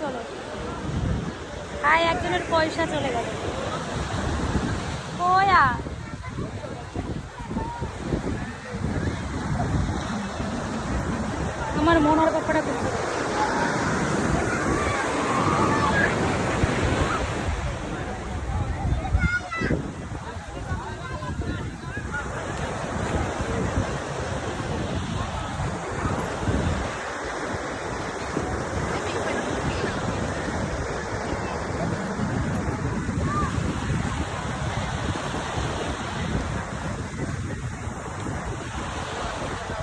চলো। হাই একজনের পয়সা চলে গেল। কয়া? আমার মনের ব্যাপারটা করতে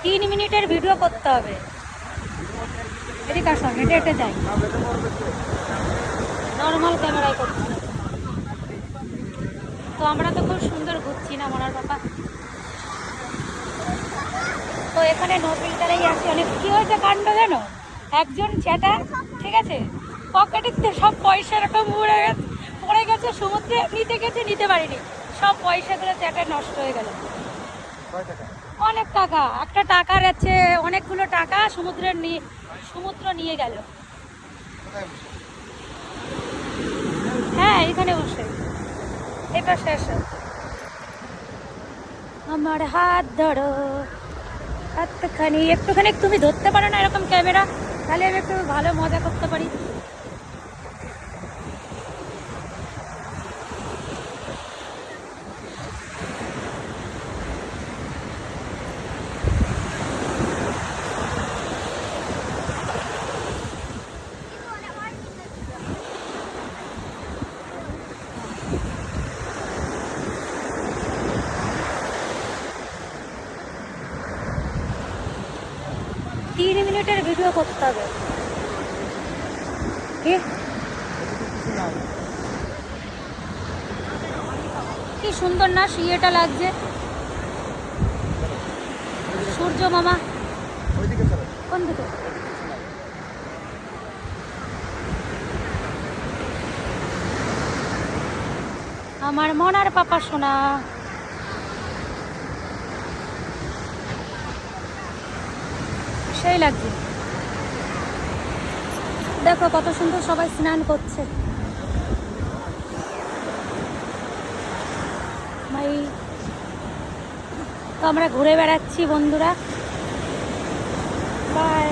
তিন মিনিটের ভিডিও করতে হবে। নর্মাল ক্যামেরায় করছি। তো আমরা তো খুব সুন্দর ঘুরছি না মনার বাবা। তো এখানে নো আছে অনেক কি হয়েছে কাণ্ড জানো? একজন চ্যাটা ঠিক আছে? পকেটে সব পয়সা এরকম উড়ে গেছে, পড়ে গেছে, সমুদ্রে নিতে গেছে, নিতে পারিনি। সব পয়সাগুলো চ্যাটা নষ্ট হয়ে গেল। অনেক টাকা। একটা টাকার আছে অনেকগুলো টাকা সমুদ্রের নিয়ে সমুদ্র নিয়ে গেল। হ্যাঁ এখানে বসে। এটা শেষ আমার হাত ধরো। হাতখানি একটুখানি, তুমি ধরতে পারো না এরকম ক্যামেরা, তাহলে আমি একটু ভালো মজা করতে পারি। তিন মিনিটের ভিডিও করতে হবে। কি? কি সুন্দর না ইয়েটা লাগছে। সূর্য মামা। কোন দিকে? আমার মনার পাপা শোনা সেই লাগছে। দেখো কত সুন্দর সবাই স্নান করছে। ভাই, তো আমরা ঘুরে বেড়াচ্ছি বন্ধুরা। বাই।